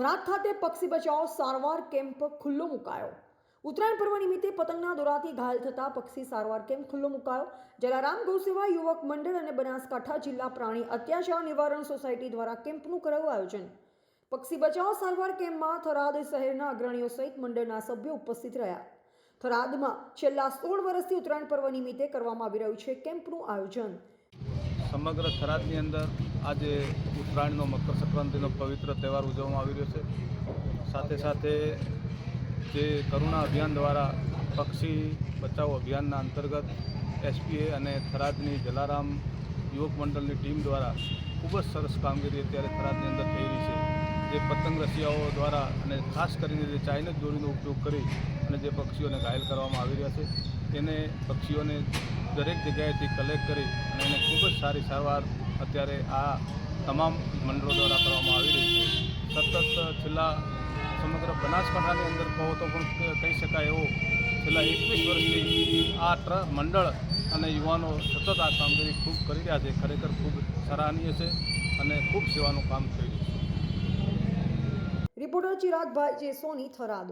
થરાદ ખાતે પક્ષી બચાવ સારવાર કેમ્પ ખુલ્લો મુકાયો. ઉત્તરાયણ પર્વ નિમિત્તે પતંગના દોરાથી ઘાયલ થતા પક્ષી સારવાર કેમ્પ ખુલ્લો મુકાયો. જલારામ ગૌસેવા યુવક મંડળ અને બનાસકાંઠા જિલ્લા પ્રાણી અત્યાચાર નિવારણ સોસાયટી દ્વારા કેમ્પનું કરાયું આયોજન. પક્ષી બચાવ સારવાર કેમ્પમાં થરાદ શહેરના અગ્રણીઓ સહિત મંડળના સભ્યો ઉપસ્થિત રહ્યા. થરાદમાં છેલ્લા સોળ વર્ષથી ઉત્તરાયણ પર્વ નિમિત્તે કરવામાં આવી રહ્યું છે કેમ્પનું આયોજન. સમગ્ર થરાદની અંદર આજે ઉત્તરાયણનો મકર સંક્રાંતિનો પવિત્ર તહેવાર ઉજવવામાં આવી રહ્યો છે. સાથે સાથે જે કરુણા અભિયાન દ્વારા પક્ષી બચાવો અભિયાનના અંતર્ગત એસપીએ અને થરાદની જલારામ યુવક મંડળની ટીમ દ્વારા ખૂબ જ સરસ કામગીરી અત્યારે થરાદની અંદર થઈ રહી છે. જે પતંગ રસિયાઓ દ્વારા અને ખાસ કરીને જે ચાઇનીઝ દોરીનો ઉપયોગ કરી અને જે પક્ષીઓને ઘાયલ કરવામાં આવી રહ્યા છે, તેને પક્ષીઓને દરેક જગ્યાએથી કલેક્ટ કરી અને એને ખૂબ જ સારી સારવાર અત્યારે આ તમામ મંડળો દ્વારા કરવામાં આવી રહી છે. સતત છેલ્લા સમગ્ર બનાસકાંઠાની અંદર કહો તો પણ કહી શકાય એવો છેલ્લા એકવીસ વર્ષથી આ ટ્ર મંડળ અને યુવાનો સતત આ કામગીરી ખૂબ કરી રહ્યા છે. ખરેખર ખૂબ સરાહનીય છે અને ખૂબ સેવાનું કામ થઈ રહ્યું છે. રિપોર્ટર ચિરાગભાઈ જેસોની થરાદ